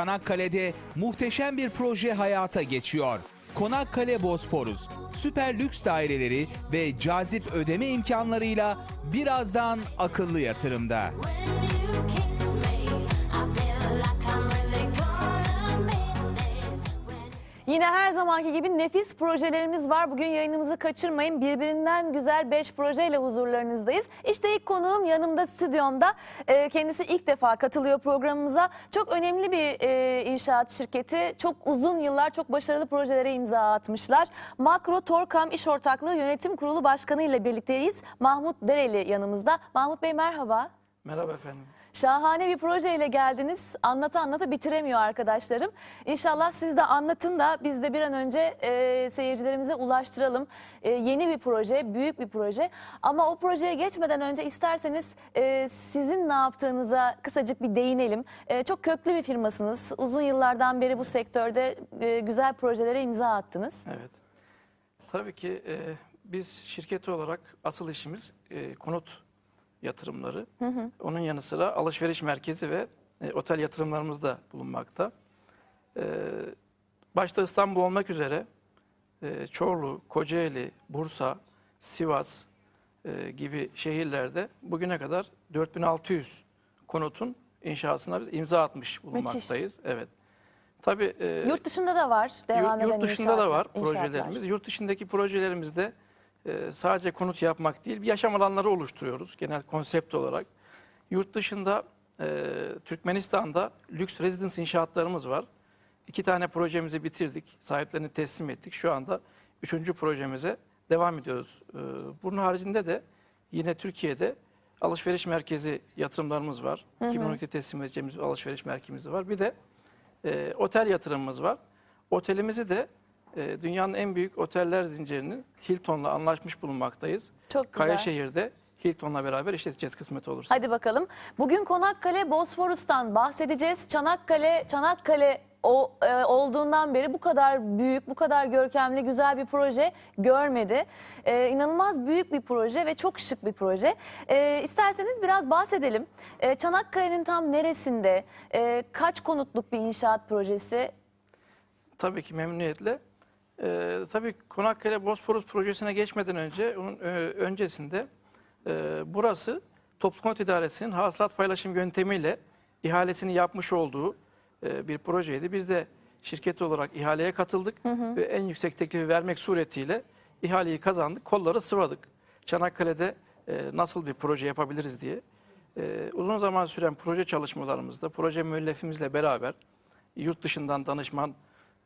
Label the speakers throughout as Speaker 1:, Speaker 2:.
Speaker 1: Çanakkale'de muhteşem bir proje hayata geçiyor. Konakkale Bosporus, süper lüks daireleri ve cazip ödeme imkanlarıyla birazdan akıllı yatırımda.
Speaker 2: Yine her zamanki gibi nefis projelerimiz var. Bugün yayınımızı kaçırmayın. Birbirinden güzel 5 projeyle huzurlarınızdayız. İşte ilk konuğum yanımda stüdyomda. Ee, Kendisi ilk defa katılıyor programımıza. Çok önemli bir e, inşaat şirketi. Çok uzun yıllar çok başarılı projelere imza atmışlar. Makro Torkam İş Ortaklığı Yönetim Kurulu Başkanı ile birlikteyiz. Mahmut Dereli yanımızda. Mahmut Bey merhaba.
Speaker 3: Merhaba efendim.
Speaker 2: Şahane bir projeyle geldiniz. Anlata anlata bitiremiyor arkadaşlarım. İnşallah siz de anlatın da biz de bir an önce e, seyircilerimize ulaştıralım. E, yeni bir proje, büyük bir proje. Ama o projeye geçmeden önce isterseniz e, sizin ne yaptığınıza kısacık bir değinelim. E, çok köklü bir firmasınız. Uzun yıllardan beri bu sektörde e, güzel projelere imza attınız.
Speaker 3: Evet. Tabii ki e, biz şirketi olarak asıl işimiz e, konut yatırımları. Onun yanı sıra alışveriş merkezi ve e, otel yatırımlarımız da bulunmakta. E, başta İstanbul olmak üzere e, Çorlu, Kocaeli, Bursa, Sivas e, gibi şehirlerde bugüne kadar 4600 konutun inşasına biz imza atmış bulunmaktayız. Evet. Tabii e,
Speaker 2: Yurt dışında da var devam
Speaker 3: Yurt,
Speaker 2: eden
Speaker 3: yurt dışında da
Speaker 2: inşaatlar-
Speaker 3: var
Speaker 2: inşaatlar.
Speaker 3: projelerimiz. Yurt dışındaki projelerimizde e, sadece konut yapmak değil, bir yaşam alanları oluşturuyoruz genel konsept olarak. Yurt dışında e, Türkmenistan'da lüks residence inşaatlarımız var. İki tane projemizi bitirdik, sahiplerini teslim ettik. Şu anda üçüncü projemize devam ediyoruz. E, bunun haricinde de yine Türkiye'de alışveriş merkezi yatırımlarımız var. 2012'de teslim edeceğimiz alışveriş merkezimiz var. Bir de e, otel yatırımımız var. Otelimizi de e, dünyanın en büyük oteller zincirinin Hilton'la anlaşmış bulunmaktayız.
Speaker 2: Çok güzel.
Speaker 3: Kayaşehir'de Hilton'la beraber işleteceğiz kısmet olursa.
Speaker 2: Hadi bakalım. Bugün Konakkale Bosforus'tan bahsedeceğiz. Çanakkale Çanakkale o, e, olduğundan beri bu kadar büyük, bu kadar görkemli, güzel bir proje görmedi. E, inanılmaz büyük bir proje ve çok şık bir proje. E, isterseniz biraz bahsedelim. E, Çanakkale'nin tam neresinde, e, kaç konutluk bir inşaat projesi?
Speaker 3: Tabii ki memnuniyetle. Ee, tabii Konakkale Bosporus projesine geçmeden önce, onun e, öncesinde e, burası Toplu Konut İdaresi'nin hasılat paylaşım yöntemiyle ihalesini yapmış olduğu e, bir projeydi. Biz de şirket olarak ihaleye katıldık ve en yüksek teklifi vermek suretiyle ihaleyi kazandık, kolları sıvadık. Çanakkale'de e, nasıl bir proje yapabiliriz diye. E, uzun zaman süren proje çalışmalarımızda, proje müellifimizle beraber yurt dışından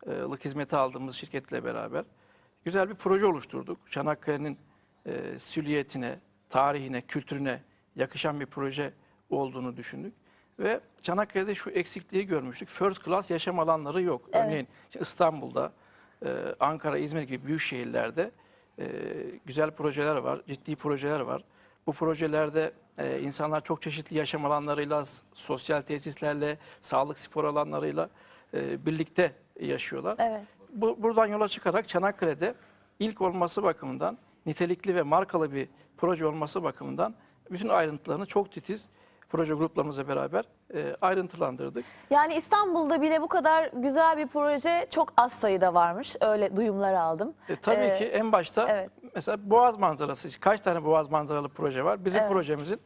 Speaker 3: danışmanlık hizmeti aldığımız şirketle beraber güzel bir proje oluşturduk. Çanakkale'nin e, süliyetine, tarihine, kültürüne yakışan bir proje olduğunu düşündük. Ve Çanakkale'de şu eksikliği görmüştük. First class yaşam alanları yok.
Speaker 2: Evet.
Speaker 3: Örneğin işte İstanbul'da, e, Ankara, İzmir gibi büyük şehirlerde e, güzel projeler var, ciddi projeler var. Bu projelerde e, insanlar çok çeşitli yaşam alanlarıyla, sosyal tesislerle, sağlık spor alanlarıyla e, birlikte yaşıyorlar.
Speaker 2: Evet.
Speaker 3: Bu, buradan yola çıkarak Çanakkale'de ilk olması bakımından nitelikli ve markalı bir proje olması bakımından bütün ayrıntılarını çok titiz proje gruplarımızla beraber e, ayrıntılandırdık.
Speaker 2: Yani İstanbul'da bile bu kadar güzel bir proje çok az sayıda varmış. Öyle duyumlar aldım.
Speaker 3: E, tabii
Speaker 2: Ee,
Speaker 3: ki en başta
Speaker 2: evet.
Speaker 3: mesela Boğaz manzarası, kaç tane Boğaz manzaralı proje var? Bizim
Speaker 2: Evet.
Speaker 3: projemizin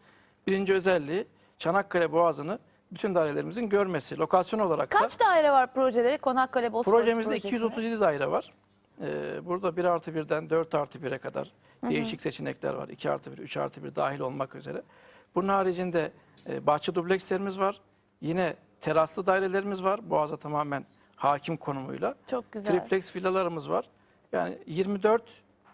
Speaker 3: birinci özelliği Çanakkale Boğazı'nı bütün dairelerimizin görmesi. Lokasyon olarak da
Speaker 2: Kaç daire var projeleri Konakkale Bosporus
Speaker 3: projemizde
Speaker 2: projesinde?
Speaker 3: 237 daire var. Ee, burada 1 artı 1'den 4 artı 1'e kadar değişik seçenekler var. 2 artı 1, 3 artı 1 dahil olmak üzere. Bunun haricinde e, bahçe dublekslerimiz var. Yine teraslı dairelerimiz var. Boğaz'a tamamen hakim konumuyla.
Speaker 2: Çok güzel.
Speaker 3: Triplex villalarımız var. Yani 24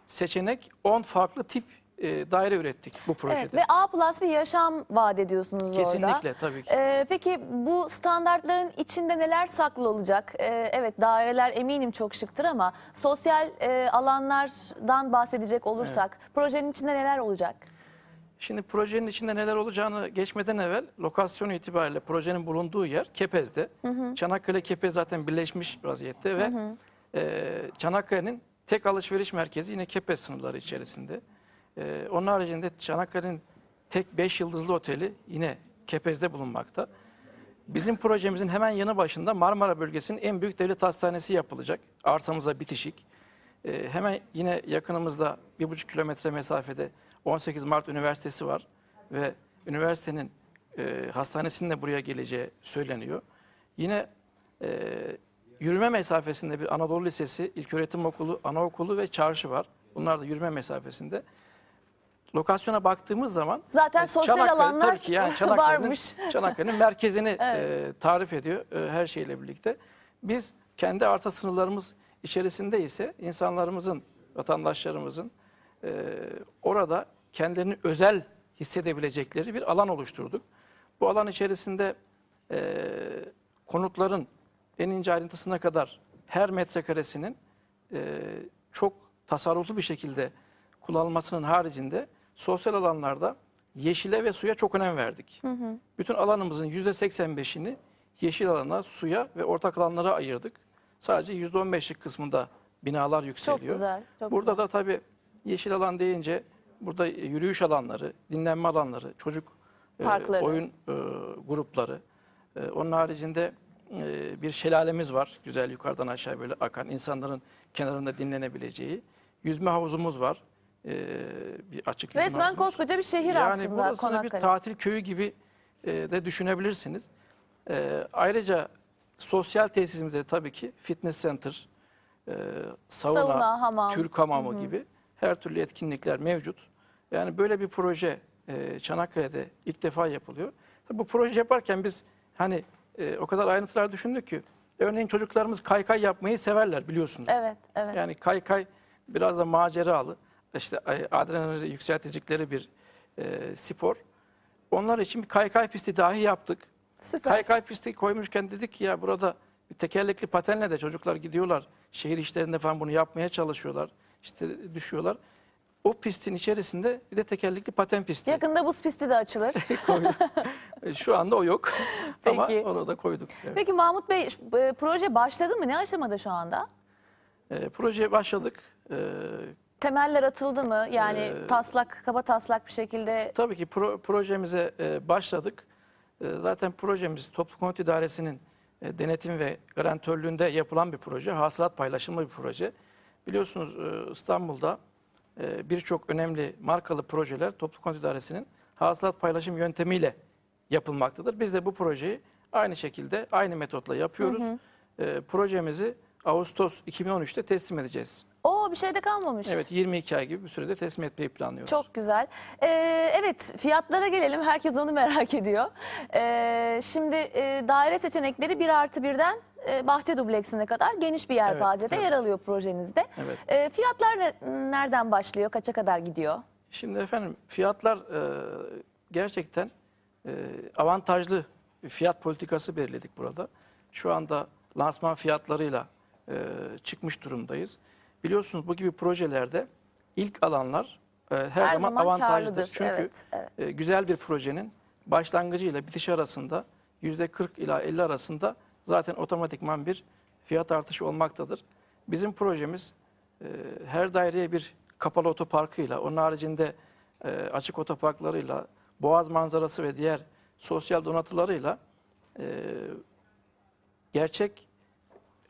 Speaker 3: seçenek 10 farklı tip e, daire ürettik bu projede.
Speaker 2: Evet ve A plus bir yaşam vaat ediyorsunuz orada.
Speaker 3: Kesinlikle tabii ki.
Speaker 2: Ee, peki bu standartların içinde neler saklı olacak? Ee, evet daireler eminim çok şıktır ama sosyal e, alanlardan bahsedecek olursak projenin içinde neler olacak?
Speaker 3: Şimdi projenin içinde neler olacağını geçmeden evvel lokasyon itibariyle projenin bulunduğu yer Kepez'de. Çanakkale Kepez zaten birleşmiş vaziyette ve e, Çanakkale'nin tek alışveriş merkezi yine Kepez sınırları içerisinde. E, onun haricinde Çanakkale'nin tek 5 yıldızlı oteli yine Kepez'de bulunmakta. Bizim projemizin hemen yanı başında Marmara bölgesinin en büyük devlet hastanesi yapılacak. Arsamıza bitişik. Ee, hemen yine yakınımızda bir buçuk kilometre mesafede 18 Mart Üniversitesi var ve üniversitenin e, hastanesinin de buraya geleceği söyleniyor. Yine e, yürüme mesafesinde bir Anadolu Lisesi, İlköğretim Okulu, Anaokulu ve çarşı var. Bunlar da yürüme mesafesinde. Lokasyona baktığımız zaman
Speaker 2: Zaten
Speaker 3: e,
Speaker 2: sosyal
Speaker 3: Çanakkale-
Speaker 2: alanlar
Speaker 3: tabii ki yani Çanakkale'nin,
Speaker 2: varmış.
Speaker 3: Çanakkale'nin merkezini e, tarif ediyor e, her şeyle birlikte. Biz kendi arsa sınırlarımız içerisinde ise insanlarımızın, vatandaşlarımızın e, orada kendilerini özel hissedebilecekleri bir alan oluşturduk. Bu alan içerisinde e, konutların en ince ayrıntısına kadar her metrekaresinin e, çok tasarruflu bir şekilde kullanılmasının haricinde sosyal alanlarda yeşile ve suya çok önem verdik. Bütün alanımızın %85'ini yeşil alana, suya ve ortak alanlara ayırdık. Sadece %15'lik kısmında binalar yükseliyor.
Speaker 2: güzel, çok
Speaker 3: Burada
Speaker 2: güzel.
Speaker 3: da tabii yeşil alan deyince burada yürüyüş alanları, dinlenme alanları, çocuk e,
Speaker 2: Parkları.
Speaker 3: oyun e, grupları. E, onun haricinde e, bir şelalemiz var. Güzel yukarıdan aşağı böyle akan insanların kenarında dinlenebileceği. Yüzme havuzumuz var. E, bir açık
Speaker 2: Resmen
Speaker 3: havuzumuz.
Speaker 2: koskoca bir şehir
Speaker 3: yani
Speaker 2: aslında
Speaker 3: burasını bir
Speaker 2: Konakkale.
Speaker 3: tatil köyü gibi e, de düşünebilirsiniz. E, ayrıca sosyal tesisimizde tabii ki fitness center, e, sauna,
Speaker 2: Sauna, hamam.
Speaker 3: Türk hamamı gibi her türlü etkinlikler mevcut. Yani böyle bir proje e, Çanakkale'de ilk defa yapılıyor. Tabii bu proje yaparken biz hani e, o kadar ayrıntılar düşündük ki örneğin çocuklarımız kaykay yapmayı severler biliyorsunuz.
Speaker 2: Evet, evet.
Speaker 3: Yani kaykay biraz da maceralı, işte adrenalini yükseltecekleri bir e, spor. Onlar için bir kaykay pisti dahi yaptık.
Speaker 2: Süper.
Speaker 3: Kaykay pisti koymuşken dedik ki ya burada bir tekerlekli patenle de çocuklar gidiyorlar. Şehir işlerinde falan bunu yapmaya çalışıyorlar. İşte düşüyorlar. O pistin içerisinde bir de tekerlekli paten pisti
Speaker 2: Yakında buz pisti de açılır.
Speaker 3: E, Şu anda o yok ama
Speaker 2: Peki.
Speaker 3: onu da koyduk. Evet.
Speaker 2: Peki Mahmut Bey proje başladı mı? Ne aşamada şu anda?
Speaker 3: E, projeye başladık. E,
Speaker 2: Temeller atıldı mı? Yani
Speaker 3: Ee,
Speaker 2: taslak, kaba taslak bir şekilde
Speaker 3: Tabii ki pro- projemize e, başladık. E, zaten projemiz Toplu Konut İdaresi'nin e, denetim ve garantörlüğünde yapılan bir proje. Hasılat paylaşımlı bir proje. Biliyorsunuz e, İstanbul'da e, birçok önemli markalı projeler Toplu Konut İdaresi'nin hasılat paylaşım yöntemiyle yapılmaktadır. Biz de bu projeyi aynı şekilde, aynı metotla yapıyoruz. E, projemizi Ağustos 2013'te teslim edeceğiz.
Speaker 2: O bir şey de kalmamış.
Speaker 3: Evet 22 ay gibi bir sürede teslim etmeyi planlıyoruz.
Speaker 2: Çok güzel. Ee, evet fiyatlara gelelim. Herkes onu merak ediyor. Ee, şimdi e, daire seçenekleri 1 artı 1'den e, bahçe dubleksine kadar geniş bir yelpazede
Speaker 3: Evet,
Speaker 2: yer alıyor projenizde.
Speaker 3: Evet.
Speaker 2: Ee, fiyatlar ne- nereden başlıyor? Kaça kadar gidiyor?
Speaker 3: Şimdi efendim fiyatlar e, gerçekten e, avantajlı fiyat politikası belirledik burada. Şu anda lansman fiyatlarıyla e, çıkmış durumdayız. Biliyorsunuz bu gibi projelerde ilk alanlar e, her, zaman,
Speaker 2: zaman
Speaker 3: avantajlıdır.
Speaker 2: kârlıdır.
Speaker 3: Çünkü
Speaker 2: Evet, evet.
Speaker 3: e, güzel bir projenin başlangıcıyla bitişi arasında yüzde 40 ila 50 arasında zaten otomatikman bir fiyat artışı olmaktadır. Bizim projemiz e, her daireye bir kapalı otoparkıyla, onun haricinde e, açık otoparklarıyla, boğaz manzarası ve diğer sosyal donatılarıyla e, gerçek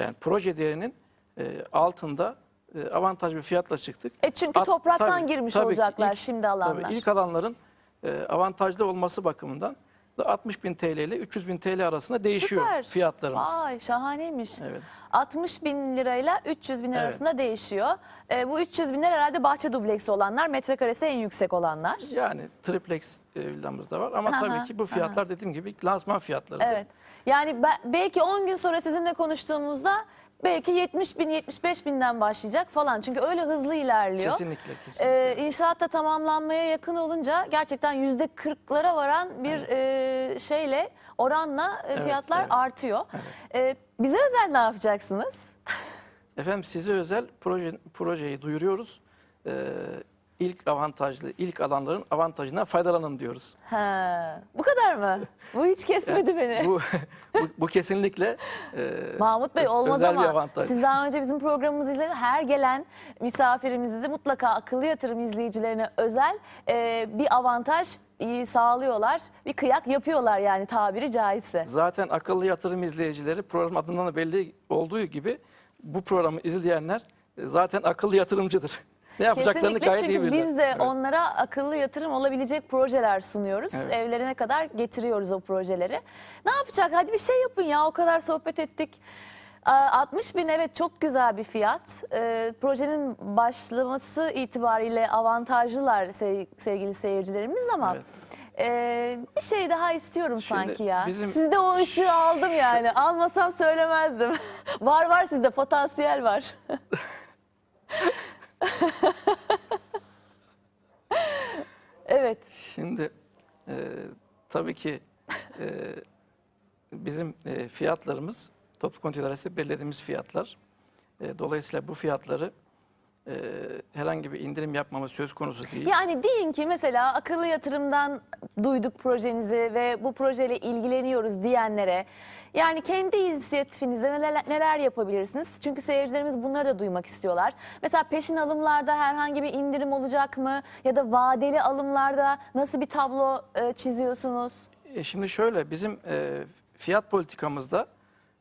Speaker 3: yani proje değerinin e, altında e, avantaj bir fiyatla çıktık.
Speaker 2: E çünkü
Speaker 3: At-
Speaker 2: topraktan
Speaker 3: tabii,
Speaker 2: girmiş
Speaker 3: tabii
Speaker 2: olacaklar
Speaker 3: ilk-
Speaker 2: şimdi alanlar.
Speaker 3: Tabii ilk alanların e, avantajlı olması bakımından da 60 bin TL ile 300 bin TL arasında değişiyor
Speaker 2: Süper.
Speaker 3: fiyatlarımız.
Speaker 2: Vay şahaneymiş.
Speaker 3: Evet.
Speaker 2: 60 bin lirayla 300 bin
Speaker 3: Evet.
Speaker 2: arasında değişiyor. Ee, bu 300 binler herhalde bahçe dubleksi olanlar, metrekaresi en yüksek olanlar.
Speaker 3: Yani triplex e, villamız da var ama
Speaker 2: Aha,
Speaker 3: tabii ki bu fiyatlar dediğim gibi lansman fiyatlarıdır.
Speaker 2: Evet. Yani be- belki 10 gün sonra sizinle konuştuğumuzda belki 70 bin, 75 binden başlayacak falan. Çünkü öyle hızlı ilerliyor.
Speaker 3: Kesinlikle, kesinlikle.
Speaker 2: Ee, inşaat da tamamlanmaya yakın olunca gerçekten yüzde 40'lara varan bir e, şeyle oranla e,
Speaker 3: Evet,
Speaker 2: fiyatlar
Speaker 3: evet.
Speaker 2: artıyor. Ee, bize özel ne yapacaksınız?
Speaker 3: Efendim size özel proje, projeyi duyuruyoruz. Ee, ilk avantajlı, ilk alanların avantajından faydalanın diyoruz.
Speaker 2: Ha, bu kadar mı? Bu hiç kesmedi beni.
Speaker 3: Bu, bu, bu kesinlikle e,
Speaker 2: Mahmut Bey
Speaker 3: öz-
Speaker 2: olmaz
Speaker 3: özel
Speaker 2: ama
Speaker 3: bir avantaj.
Speaker 2: siz daha önce bizim programımızı izlediniz. Her gelen misafirimizi de mutlaka akıllı yatırım izleyicilerine özel e, bir avantaj iyi sağlıyorlar. Bir kıyak yapıyorlar yani tabiri caizse.
Speaker 3: Zaten akıllı yatırım izleyicileri program adından da belli olduğu gibi bu programı izleyenler e, zaten akıllı yatırımcıdır. Ne yapacaklarını
Speaker 2: Kesinlikle
Speaker 3: gayet iyi
Speaker 2: çünkü
Speaker 3: bilirler.
Speaker 2: biz de
Speaker 3: Evet.
Speaker 2: onlara akıllı yatırım olabilecek projeler sunuyoruz.
Speaker 3: Evet.
Speaker 2: Evlerine kadar getiriyoruz o projeleri. Ne yapacak? Hadi bir şey yapın ya o kadar sohbet ettik. Aa, 60 bin evet çok güzel bir fiyat. Ee, projenin başlaması itibariyle avantajlılar sev- sevgili seyircilerimiz ama
Speaker 3: Evet.
Speaker 2: ee, bir şey daha istiyorum
Speaker 3: Şimdi
Speaker 2: sanki ya.
Speaker 3: bizim-
Speaker 2: Sizde o ışığı aldım yani. Almasam söylemezdim. var var sizde potansiyel var. evet.
Speaker 3: Şimdi e, tabii ki e, bizim e, fiyatlarımız toplu idaresi belirlediğimiz fiyatlar. E, dolayısıyla bu fiyatları e, herhangi bir indirim yapmamız söz konusu değil.
Speaker 2: Yani deyin ki mesela akıllı yatırımdan duyduk projenizi ve bu projeyle ilgileniyoruz diyenlere yani kendi inisiyatifinizde neler, neler yapabilirsiniz? Çünkü seyircilerimiz bunları da duymak istiyorlar. Mesela peşin alımlarda herhangi bir indirim olacak mı? Ya da vadeli alımlarda nasıl bir tablo e, çiziyorsunuz?
Speaker 3: E, Şimdi şöyle bizim e, fiyat politikamızda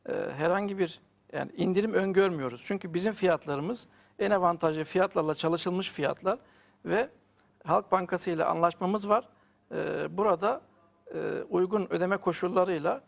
Speaker 3: e, herhangi bir yani indirim öngörmüyoruz. Çünkü bizim fiyatlarımız en avantajlı fiyatlarla çalışılmış fiyatlar ve Halk Bankası ile anlaşmamız var. E, burada e, uygun ödeme koşullarıyla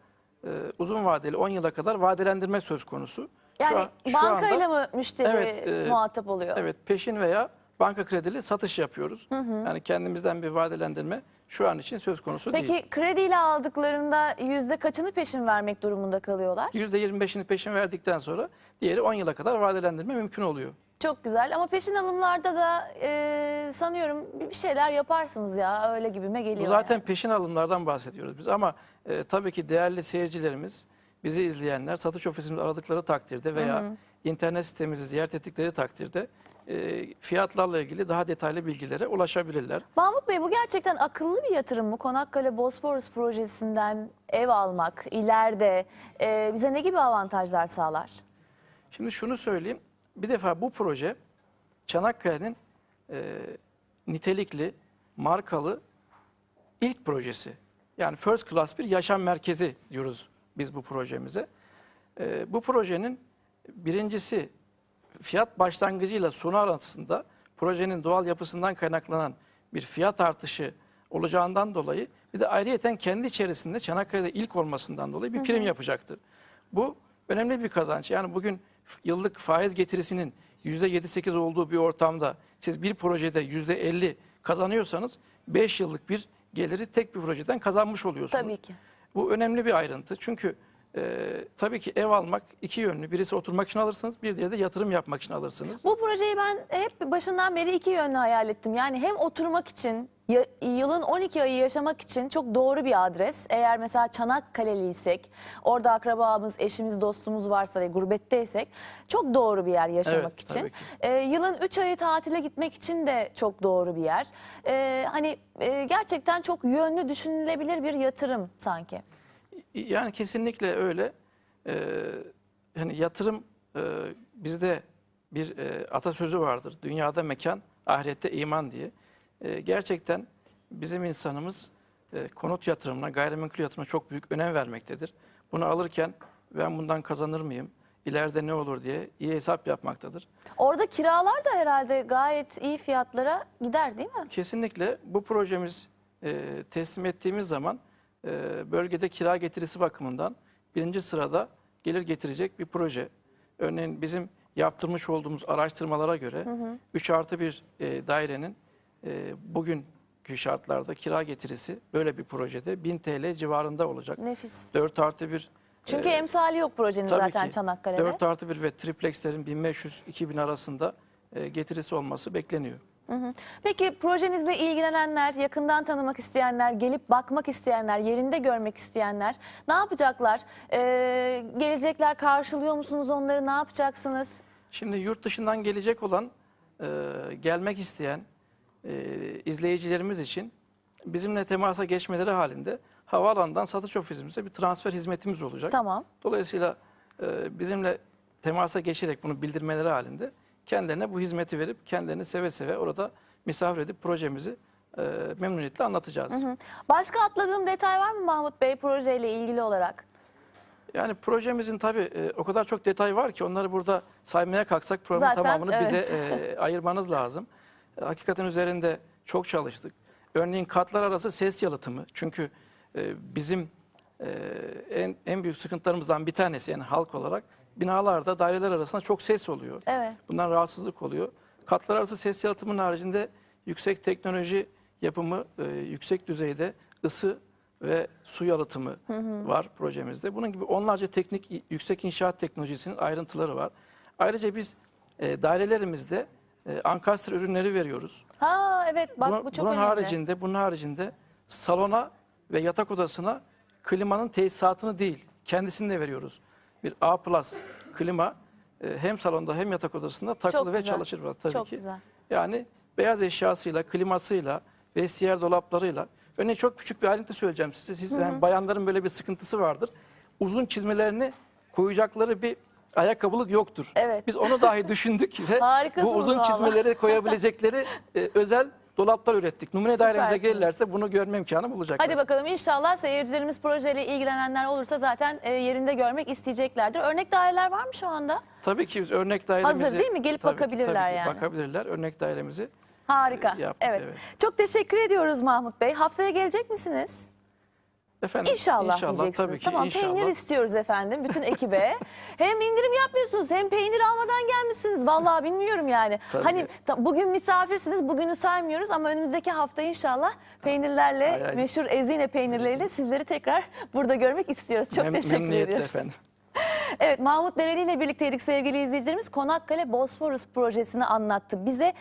Speaker 3: e, uzun vadeli 10 yıla kadar vadelendirme söz konusu. Şu
Speaker 2: Yani
Speaker 3: an- şu
Speaker 2: bankayla
Speaker 3: anda-
Speaker 2: mı müşteri
Speaker 3: Evet, e,
Speaker 2: muhatap oluyor?
Speaker 3: Evet peşin veya banka kredili satış yapıyoruz. Yani kendimizden bir vadelendirme şu an için söz konusu değil.
Speaker 2: Peki krediyle aldıklarında yüzde kaçını peşin vermek durumunda kalıyorlar?
Speaker 3: %25'ini peşin verdikten sonra diğeri 10 yıla kadar vadelendirme mümkün oluyor.
Speaker 2: Çok güzel ama peşin alımlarda da e, sanıyorum bir şeyler yaparsınız ya öyle gibime geliyor.
Speaker 3: Bu zaten
Speaker 2: yani.
Speaker 3: peşin alımlardan bahsediyoruz biz ama e, tabii ki değerli seyircilerimiz, bizi izleyenler satış ofisimizi aradıkları takdirde veya internet sitemizi ziyaret ettikleri takdirde e, fiyatlarla ilgili daha detaylı bilgilere ulaşabilirler.
Speaker 2: Mahmut Bey bu gerçekten akıllı bir yatırım mı? Konakkale Bosporus projesinden ev almak ileride e, bize ne gibi avantajlar sağlar?
Speaker 3: Şimdi şunu söyleyeyim. Bir defa bu proje Çanakkale'nin e, nitelikli, markalı ilk projesi. Yani first class bir yaşam merkezi diyoruz biz bu projemize. E, bu projenin birincisi fiyat başlangıcıyla sonu arasında projenin doğal yapısından kaynaklanan bir fiyat artışı olacağından dolayı bir de ayrıyeten kendi içerisinde Çanakkale'de ilk olmasından dolayı bir prim yapacaktır. Bu önemli bir kazanç. Yani bugün yıllık faiz getirisinin %7-8 olduğu bir ortamda siz bir projede %50 kazanıyorsanız 5 yıllık bir geliri tek bir projeden kazanmış oluyorsunuz.
Speaker 2: Tabii ki.
Speaker 3: Bu önemli bir ayrıntı. Çünkü e, tabii ki ev almak iki yönlü. Birisi oturmak için alırsınız, bir diğeri de yatırım yapmak için alırsınız.
Speaker 2: Bu projeyi ben hep başından beri iki yönlü hayal ettim. Yani hem oturmak için, yılın 12 ayı yaşamak için çok doğru bir adres. Eğer mesela Çanakkale'liysek, orada akrabamız, eşimiz, dostumuz varsa ve gurbetteysek çok doğru bir yer yaşamak
Speaker 3: Evet,
Speaker 2: için. Ee, yılın 3 ayı tatile gitmek için de çok doğru bir yer. Ee, hani e, gerçekten çok yönlü düşünülebilir bir yatırım sanki.
Speaker 3: Yani kesinlikle öyle. Ee, hani yatırım e, bizde bir e, atasözü vardır. Dünyada mekan, ahirette iman diye. E, gerçekten bizim insanımız e, konut yatırımına, gayrimenkul yatırımına çok büyük önem vermektedir. Bunu alırken ben bundan kazanır mıyım? İleride ne olur diye iyi hesap yapmaktadır.
Speaker 2: Orada kiralar da herhalde gayet iyi fiyatlara gider değil mi?
Speaker 3: Kesinlikle bu projemiz e, teslim ettiğimiz zaman e, bölgede kira getirisi bakımından birinci sırada gelir getirecek bir proje. Örneğin bizim yaptırmış olduğumuz araştırmalara göre 3 artı bir e, dairenin e, bugünkü şartlarda kira getirisi böyle bir projede 1000 TL civarında olacak.
Speaker 2: Nefis.
Speaker 3: 4 artı bir
Speaker 2: Çünkü
Speaker 3: e,
Speaker 2: emsali yok projenin zaten
Speaker 3: ki.
Speaker 2: Çanakkale'de.
Speaker 3: 4 artı 1 ve triplekslerin 1500-2000 arasında e, getirisi olması bekleniyor.
Speaker 2: Peki projenizle ilgilenenler, yakından tanımak isteyenler, gelip bakmak isteyenler, yerinde görmek isteyenler ne yapacaklar? Ee, gelecekler, karşılıyor musunuz onları, ne yapacaksınız?
Speaker 3: Şimdi yurt dışından gelecek olan, e, gelmek isteyen e, izleyicilerimiz için bizimle temasa geçmeleri halinde havaalanından satış ofisimize bir transfer hizmetimiz olacak.
Speaker 2: Tamam.
Speaker 3: Dolayısıyla e, bizimle temasa geçerek bunu bildirmeleri halinde kendilerine bu hizmeti verip kendilerini seve seve orada misafir edip projemizi e, memnuniyetle anlatacağız.
Speaker 2: Başka atladığım detay var mı Mahmut Bey projeyle ilgili olarak?
Speaker 3: Yani projemizin tabii e, o kadar çok detay var ki onları burada saymaya kalksak programın
Speaker 2: Zaten,
Speaker 3: tamamını
Speaker 2: evet.
Speaker 3: bize e, ayırmanız lazım. E, hakikaten üzerinde çok çalıştık. Örneğin katlar arası ses yalıtımı. Çünkü e, bizim e, en, en büyük sıkıntılarımızdan bir tanesi yani halk olarak binalarda daireler arasında çok ses oluyor.
Speaker 2: Evet.
Speaker 3: Bundan rahatsızlık oluyor. Katlar arası ses yalıtımının haricinde yüksek teknoloji yapımı, e, yüksek düzeyde ısı ve su yalıtımı var projemizde. Bunun gibi onlarca teknik yüksek inşaat teknolojisinin ayrıntıları var. Ayrıca biz e, dairelerimizde e, ankastre ürünleri veriyoruz.
Speaker 2: Ha evet bak
Speaker 3: Bunun,
Speaker 2: bu çok
Speaker 3: bunun
Speaker 2: önemli.
Speaker 3: haricinde bunun haricinde salona ve yatak odasına klimanın tesisatını değil, kendisini de veriyoruz. Bir A+ klima e, hem salonda hem yatak odasında takılı
Speaker 2: Çok
Speaker 3: ve
Speaker 2: güzel.
Speaker 3: çalışır var tabii
Speaker 2: Çok
Speaker 3: ki.
Speaker 2: güzel.
Speaker 3: Yani beyaz eşyasıyla, klimasıyla, vestiyer dolaplarıyla. Örneğin çok küçük bir ayrıntı söyleyeceğim size. Siz yani bayanların böyle bir sıkıntısı vardır. Uzun çizmelerini koyacakları bir ayakkabılık yoktur.
Speaker 2: Evet.
Speaker 3: Biz onu dahi düşündük ve bu uzun
Speaker 2: vallahi.
Speaker 3: çizmeleri koyabilecekleri e, özel dolaplar ürettik. Numune dairemize
Speaker 2: Süpersiniz.
Speaker 3: gelirlerse bunu görme imkanı bulacaklar.
Speaker 2: Hadi bakalım inşallah seyircilerimiz projeyle ilgilenenler olursa zaten e, yerinde görmek isteyeceklerdir. Örnek daireler var mı şu anda?
Speaker 3: Tabii ki biz örnek dairemizi...
Speaker 2: Hazır değil mi? Gelip
Speaker 3: Tabii ki,
Speaker 2: bakabilirler
Speaker 3: tabii ki
Speaker 2: yani.
Speaker 3: Bakabilirler. Örnek dairemizi
Speaker 2: Harika.
Speaker 3: Yaptık,
Speaker 2: evet.
Speaker 3: evet.
Speaker 2: Çok teşekkür ediyoruz Mahmut Bey. Haftaya gelecek misiniz?
Speaker 3: Efendim
Speaker 2: İnşallah,
Speaker 3: inşallah
Speaker 2: diyeceksiniz.
Speaker 3: tabii ki
Speaker 2: tamam
Speaker 3: inşallah.
Speaker 2: peynir istiyoruz efendim bütün ekibe. hem indirim yapmıyorsunuz hem peynir almadan gelmişsiniz. Vallahi bilmiyorum yani.
Speaker 3: Tabii.
Speaker 2: Hani bugün misafirsiniz bugünü saymıyoruz ama önümüzdeki hafta inşallah peynirlerle
Speaker 3: Ay, ay.
Speaker 2: meşhur ezine peynirleriyle sizleri tekrar burada görmek istiyoruz. Çok
Speaker 3: Mem-
Speaker 2: teşekkür
Speaker 3: memnuniyetle
Speaker 2: ediyoruz.
Speaker 3: efendim.
Speaker 2: Evet Mahmut Dereli ile birlikteydik sevgili izleyicilerimiz. Konakkale Bosforus projesini anlattı bize.